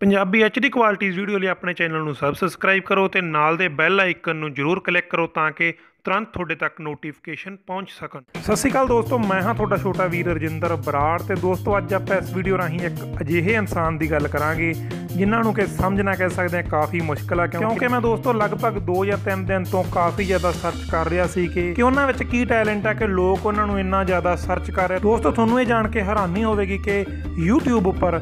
Punjabi HD qualities video ਲਈ ਆਪਣੇ channel ਨੂੰ ਸਬਸਕ੍ਰਾਈਬ ਕਰੋ ਤੇ ਨਾਲ ਦੇ ਬੈਲ ਆਈਕਨ ਨੂੰ ਜਰੂਰ ਕਲਿੱਕ ਕਰੋ ਤਾਂ ਕਿ ਤੁਰੰਤ ਤੁਹਾਡੇ ਤੱਕ ਨੋਟੀਫਿਕੇਸ਼ਨ ਪਹੁੰਚ ਸਕਣ। ਸਤਿ ਸ਼੍ਰੀ ਅਕਾਲ ਦੋਸਤੋ ਮੈਂ ਹਾਂ ਤੁਹਾਡਾ ਛੋਟਾ ਵੀਰ ਰਜਿੰਦਰ ਬਰਾੜ ਤੇ ਦੋਸਤੋ ਅੱਜ ਆਪਾਂ ਇਸ ਵੀਡੀਓ ਰਾਹੀਂ ਇੱਕ ਅਜਿਹੇ ਇਨਸਾਨ ਦੀ ਗੱਲ ਕਰਾਂਗੇ ਜਿਨ੍ਹਾਂ ਨੂੰ ਕਿ ਸਮਝਣਾ ਕਹਿ ਸਕਦੇ ਹਾਂ ਕਾਫੀ ਮੁਸ਼ਕਲ ਆ ਕਿਉਂਕਿ ਮੈਂ ਦੋਸਤੋ ਲਗਭਗ 2 ਜਾਂ 3 ਦਿਨ ਤੋਂ ਕਾਫੀ ਜ਼ਿਆਦਾ ਸਰਚ ਕਰ ਰਿਹਾ ਸੀ ਕਿ ਕਿ ਉਹਨਾਂ ਵਿੱਚ ਕੀ ਟੈਲੈਂਟ ਹੈ ਕਿ ਲੋਕ ਉਹਨਾਂ ਨੂੰ ਇੰਨਾ ਜ਼ਿਆਦਾ ਸਰਚ ਕਰ ਰਹੇ ਦੋਸਤੋ ਤੁਹਾਨੂੰ ਇਹ ਜਾਣ ਕੇ ਹੈਰਾਨੀ ਹੋਵੇਗੀ ਕਿ YouTube ਉੱਪਰ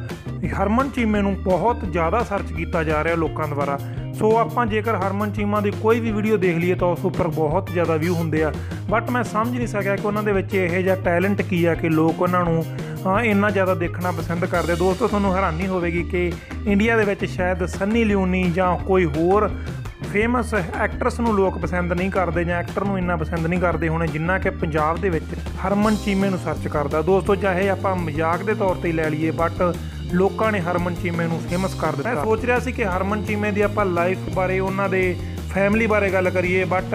ਹਰਮਨ ਚੀਮੇ ਨੂੰ ਬਹੁਤ ਜ਼ਿਆਦਾ ਸਰਚ ਕੀਤਾ ਜਾ ਰਿਹਾ ਲੋਕਾਂ ਦੁਆਰਾ। ਸੋ ਆਪਾਂ ਜੇਕਰ ਹਰਮਨ ਚੀਮਾ ਦੀ ਕੋਈ ਵੀ ਵੀਡੀਓ ਦੇਖ ਲਈਏ ਤਾਂ ਉਸ ਉੱਪਰ ਬਹੁਤ ਜ਼ਿਆਦਾ ਵਿਊ ਹੁੰਦੇ ਆ। ਬਟ ਮੈਂ ਸਮਝ ਨਹੀਂ ਸਕਿਆ ਕਿ ਉਹਨਾਂ ਦੇ ਵਿੱਚ ਇਹੋ ਜਿਹਾ ਟੈਲੈਂਟ ਕੀ ਆ ਕਿ ਲੋਕ ਉਹਨਾਂ ਨੂੰ ਇੰਨਾ ਜ਼ਿਆਦਾ ਦੇਖਣਾ ਪਸੰਦ ਕਰਦੇ। ਦੋਸਤੋ, ਤੁਹਾਨੂੰ ਹੈਰਾਨੀ ਹੋਵੇਗੀ ਕਿ ਇੰਡੀਆ ਦੇ ਵਿੱਚ ਸ਼ਾਇਦ ਸੰਨੀ ਲਿਓਨੀ ਜਾਂ ਕੋਈ ਹੋਰ ਫੇਮਸ ਐਕਟਰਸ ਨੂੰ ਲੋਕ ਪਸੰਦ ਨਹੀਂ ਕਰਦੇ ਜਾਂ ਐਕਟਰ ਨੂੰ ਇੰਨਾ ਪਸੰਦ ਨਹੀਂ ਕਰਦੇ ਹੋਣੇ ਜਿੰਨਾ ਕਿ ਪੰਜਾਬ ਦੇ ਵਿੱਚ ਹਰਮਨ ਚੀਮੇ ਨੂੰ ਸਰਚ ਕਰਦਾ। ਦੋਸਤੋ, ਚਾਹੇ ਆਪਾਂ ਮਜ਼ਾਕ ਦੇ ਤੌਰ ਤੇ ਲੈ ਲਈਏ ਬਟ ਲੋਕਾਂ ਨੇ ਹਰਮਨ ਚੀਮੇ ਨੂੰ ਫੇਮਸ ਕਰ ਦਿੱਤਾ। ਮੈਂ ਸੋਚ ਰਿਹਾ ਸੀ ਕਿ ਹਰਮਨ ਚੀਮੇ ਦੀ ਆਪਾਂ ਲਾਈਫ ਬਾਰੇ ਉਹਨਾਂ ਦੇ ਫੈਮਿਲੀ ਬਾਰੇ ਗੱਲ ਕਰੀਏ ਬਟ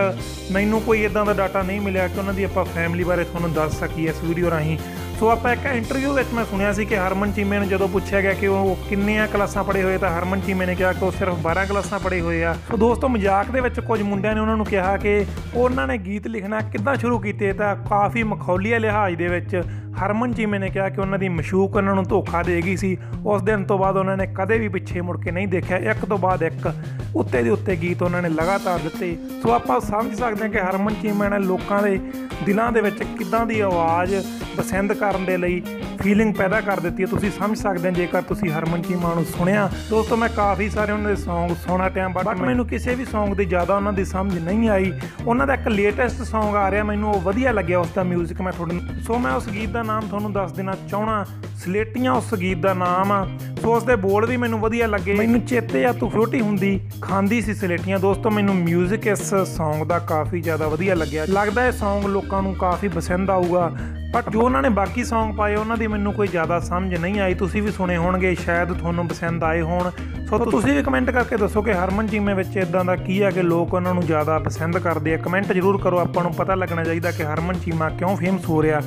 ਮੈਨੂੰ ਕੋਈ ਇਦਾਂ ਦਾ ਡਾਟਾ ਨਹੀਂ ਮਿਲਿਆ ਕਿ ਉਹਨਾਂ ਦੀ ਆਪਾਂ ਫੈਮਿਲੀ ਬਾਰੇ ਤੁਹਾਨੂੰ ਦੱਸ ਸਕੀਏ ਇਸ ਵੀਡੀਓ ਰਾਹੀਂ। ਸੋ ਆਪਾਂ ਇੱਕ ਇੰਟਰਵਿਊ ਵਿੱਚ ਮੈਂ ਸੁਣਿਆ ਸੀ ਕਿ ਹਰਮਨ ਚੀਮੇ ਨੂੰ ਜਦੋਂ ਪੁੱਛਿਆ ਗਿਆ ਕਿ ਉਹ ਕਿੰਨੀਆਂ ਕਲਾਸਾਂ ਪੜ੍ਹੇ ਹੋਏ, ਤਾਂ ਹਰਮਨ ਚੀਮੇ ਨੇ ਕਿਹਾ ਕਿ ਉਹ ਸਿਰਫ 12 ਕਲਾਸਾਂ ਪੜ੍ਹੇ ਹੋਏ ਆ। ਸੋ ਦੋਸਤੋ, ਮਜ਼ਾਕ ਦੇ ਵਿੱਚ ਕੁਝ ਮੁੰਡਿਆਂ ਨੇ ਉਹਨਾਂ ਨੂੰ ਕਿਹਾ ਕਿ ਉਹਨਾਂ ਨੇ ਗੀਤ ਲਿਖਣਾ ਕਿੱਦਾਂ ਸ਼ੁਰੂ ਕੀਤੇ, ਤਾਂ ਕਾਫੀ ਮਖੌਲੀਆ ਲਿਹਾਜ਼ ਦੇ ਵਿੱਚ ਹਰਮਨ ਚੀਮੇ ਨੇ ਕਿਹਾ ਕਿ ਉਹਨਾਂ ਦੀ ਮਸ਼ੂਕ ਉਹਨਾਂ ਨੂੰ ਧੋਖਾ ਦੇ ਗਈ ਸੀ। ਉਸ ਦਿਨ ਤੋਂ ਬਾਅਦ ਉਹਨਾਂ ਨੇ ਕਦੇ ਵੀ ਪਿੱਛੇ ਮੁੜ ਕੇ ਨਹੀਂ ਦੇਖਿਆ। ਇੱਕ ਤੋਂ ਬਾਅਦ ਇੱਕ ਉੱਤੇ ਦੇ ਉੱਤੇ ਗੀਤ ਉਹਨਾਂ ਨੇ ਲਗਾਤਾਰ ਦਿੱਤੇ। ਸੋ ਆਪਾਂ ਸਮਝ ਸਕਦੇ ਹਾਂ ਕਿ ਹਰਮਨ ਚੀਮੇ ਨੇ ਲੋਕਾਂ ਦੇ ਦਿਲਾਂ ਦੇ ਵਿੱਚ ਕਿੱਦਾਂ ਦੀ ਆਵਾਜ਼ ਪਸੰਦ ਕਰਨ ਦੇ ਲਈ ਫੀਲਿੰਗ ਪੈਦਾ ਕਰ ਦਿੱਤੀ ਹੈ। ਤੁਸੀਂ ਸਮਝ ਸਕਦੇ ਹੋ ਜੇਕਰ ਤੁਸੀਂ ਹਰਮਨ ਚੀਮਾ ਨੂੰ ਸੁਣਿਆ ਦੋਸਤੋ ਮੈਂ ਕਾਫੀ ਸਾਰੇ ਉਹਨਾਂ ਦੇ Song ਸੁਣਾ ਟਾਈਮ ਬਟ ਮੈਨੂੰ ਕਿਸੇ ਵੀ Song ਦੀ ਜ਼ਿਆਦਾ ਉਹਨਾਂ ਦੀ ਸਮਝ ਨਹੀਂ ਆਈ। ਉਹਨਾਂ ਦਾ ਇੱਕ ਲੇਟੈਸਟ Song ਆ ਰਿਹਾ ਮੈਨੂੰ ਉਹ ਵਧੀਆ ਲੱਗਿਆ ਉਸ ਦਾ 뮤직 ਮੈਂ ਤੁਹਾਡੇ ਸੋ ਮੈਂ ਉਸ ਗੀਤ ਦਾ ਨਾਮ ਤੁਹਾਨੂੰ ਦੱਸ ਦੇਣਾ ਚਾਹਣਾ ਸਲੇਟੀਆਂ ਉਸ ਗੀਤ ਦਾ ਨਾਮ ਆ। ਸੋ ਉਸ ਦੇ ਬੋਲ ਵੀ ਮੈਨੂੰ ਵਧੀਆ ਲੱਗੇ। ਮੈਨੂੰ ਚੇਤੇ ਆ ਤੂੰ ਛੋਟੀ ਹੁੰਦੀ। ਖਾਂਦੀ ਸੀ ਸਲੇਟੀਆਂ। ਦੋਸਤੋ ਮੈਨੂੰ 뮤직 ਇਸ Song ਦਾ ਕਾਫੀ ਜ਼ਿਆਦਾ ਵਧੀਆ ਲੱਗਿਆ। ਲੱਗਦਾ ਇਹ Song ਲੋਕਾਂ ਨੂੰ ਕਾਫੀ ਪਸੰਦ ਆਊਗਾ। ਬਟ ਜੋ ਉਹਨਾਂ ਨੇ ਬਾਕੀ Song ਪਾਏ ਉਹਨਾਂ ਦੀ ਮੈਨੂੰ ਕੋਈ ਜ਼ਿਆਦਾ ਸਮਝ ਨਹੀਂ ਆਈ। ਤੁਸੀਂ ਵੀ ਸੁਣੇ ਹੋਣਗੇ ਸ਼ਾਇਦ ਤੁਹਾਨੂੰ ਪਸੰਦ ਆਏ ਹੋਣ। ਸੋ ਤੁਸੀਂ ਵੀ ਕਮੈਂਟ ਕਰਕੇ ਦੱਸੋ ਕਿ ਹਰਮਨ ਚੀਮੇ ਵਿੱਚ ਇਦਾਂ ਦਾ ਕੀ ਹੈ ਕਿ ਲੋਕ ਉਹਨਾਂ ਨੂੰ ਜ਼ਿਆਦਾ ਪਸੰਦ ਕਰਦੇ ਆ। ਕਮੈਂਟ ਜ਼ਰੂਰ ਕਰੋ। ਆਪਾਂ ਨੂੰ ਪਤਾ ਲੱਗਣਾ ਚਾਹੀਦਾ ਕਿ ਹਰਮਨ ਚੀਮਾ ਕਿਉਂ ਫੇਮਸ ਹੋ ਰਿਹਾ।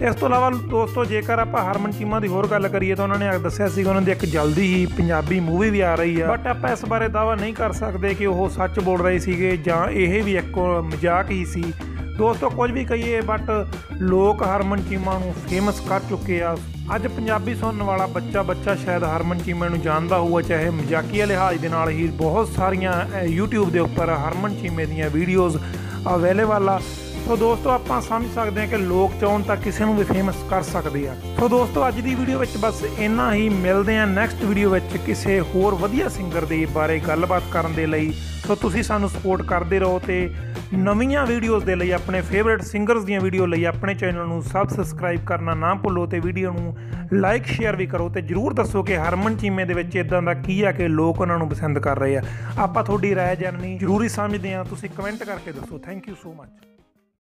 ਇਸ ਤੋਂ ਇਲਾਵਾ ਦੋਸਤੋ, ਜੇਕਰ ਆਪਾਂ ਹਰਮਨ ਚੀਮਾ ਦੀ ਹੋਰ ਗੱਲ ਕਰੀਏ ਤਾਂ ਉਹਨਾਂ ਨੇ ਦੱਸਿਆ ਸੀ ਕਿ ਉਹਨਾਂ ਦੀ ਇੱਕ ਜਲਦੀ ਹੀ ਪੰਜਾਬੀ ਮੂਵੀ ਵੀ ਆ ਰਹੀ ਆ। ਬਟ ਆਪਾਂ ਇਸ ਬਾਰੇ ਦਾਵਾ ਨਹੀਂ ਕਰ ਸਕਦੇ ਕਿ ਉਹ ਸੱਚ ਬੋਲ ਰਹੇ ਸੀਗੇ ਜਾਂ ਇਹ ਵੀ ਇੱਕ ਮਜ਼ਾਕ ਹੀ ਸੀ। ਦੋਸਤੋ, ਕੁਝ ਵੀ ਕਹੀਏ ਬਟ ਲੋਕ ਹਰਮਨ ਚੀਮਾ ਨੂੰ ਫੇਮਸ ਕਰ ਚੁੱਕੇ ਆ। ਅੱਜ ਪੰਜਾਬੀ ਸੁਣਨ ਵਾਲਾ ਬੱਚਾ ਬੱਚਾ ਸ਼ਾਇਦ ਹਰਮਨ ਚੀਮਾ ਨੂੰ ਜਾਣਦਾ ਹੋਊਗਾ, ਚਾਹੇ ਮਜ਼ਾਕੀਆ ਲਿਹਾਜ਼ ਦੇ ਨਾਲ ਹੀ ਬਹੁਤ ਸਾਰੀਆਂ YouTube ਦੇ ਉੱਪਰ ਹਰਮਨ ਚੀਮੇ ਦੀਆਂ ਵੀਡੀਓਜ਼ ਅਵੇਲੇਬਲ ਆ। ਸੋ ਦੋਸਤੋ ਆਪਾਂ ਸਮਝ ਸਕਦੇ ਹਾਂ ਕਿ ਲੋਕ ਚਾਹਣ ਤਾਂ ਕਿਸੇ ਨੂੰ ਵੀ ਫੇਮਸ ਕਰ ਸਕਦੇ ਆ ਸੋ ਦੋਸਤੋ ਅੱਜ ਦੀ ਵੀਡੀਓ ਵਿੱਚ ਬਸ ਇੰਨਾ ਹੀ ਮਿਲਦੇ ਆ ਨੈਕਸਟ ਵੀਡੀਓ ਵਿੱਚ ਕਿਸੇ ਹੋਰ ਵਧੀਆ ਸਿੰਗਰ ਦੇ ਬਾਰੇ ਗੱਲਬਾਤ ਕਰਨ ਦੇ ਲਈ ਸੋ ਤੁਸੀਂ ਸਾਨੂੰ ਸਪੋਰਟ ਕਰਦੇ ਰਹੋ ਤੇ ਨਵੀਆਂ ਵੀਡੀਓਜ਼ ਦੇ ਲਈ ਆਪਣੇ ਫੇਵਰਿਟ ਸਿੰਗਰਸ ਦੀਆਂ ਵੀਡੀਓ ਲਈ ਆਪਣੇ ਚੈਨਲ ਨੂੰ ਸਬਸਕ੍ਰਾਈਬ ਕਰਨਾ ਨਾ ਭੁੱਲੋ ਤੇ ਵੀਡੀਓ ਨੂੰ ਲਾਈਕ ਸ਼ੇਅਰ ਵੀ ਕਰੋ ਤੇ ਜਰੂਰ ਦੱਸੋ ਕਿ ਹਰਮਨ ਚੀਮੇ ਦੇ ਵਿੱਚ ਇਦਾਂ ਦਾ ਕੀ ਆ ਕਿ ਲੋਕ ਉਹਨਾਂ ਨੂੰ ਪਸੰਦ ਕਰ ਰਹੇ ਆ ਆਪਾਂ ਤੁਹਾਡੀ رائے ਜਾਣਨੀ ਜ਼ਰੂਰੀ ਸਮਝਦੇ ਆ ਤੁਸੀਂ ਕਮੈਂਟ ਕਰਕੇ ਦੱਸੋ ਥੈਂਕ ਯੂ ਸੋ ਮੱਚ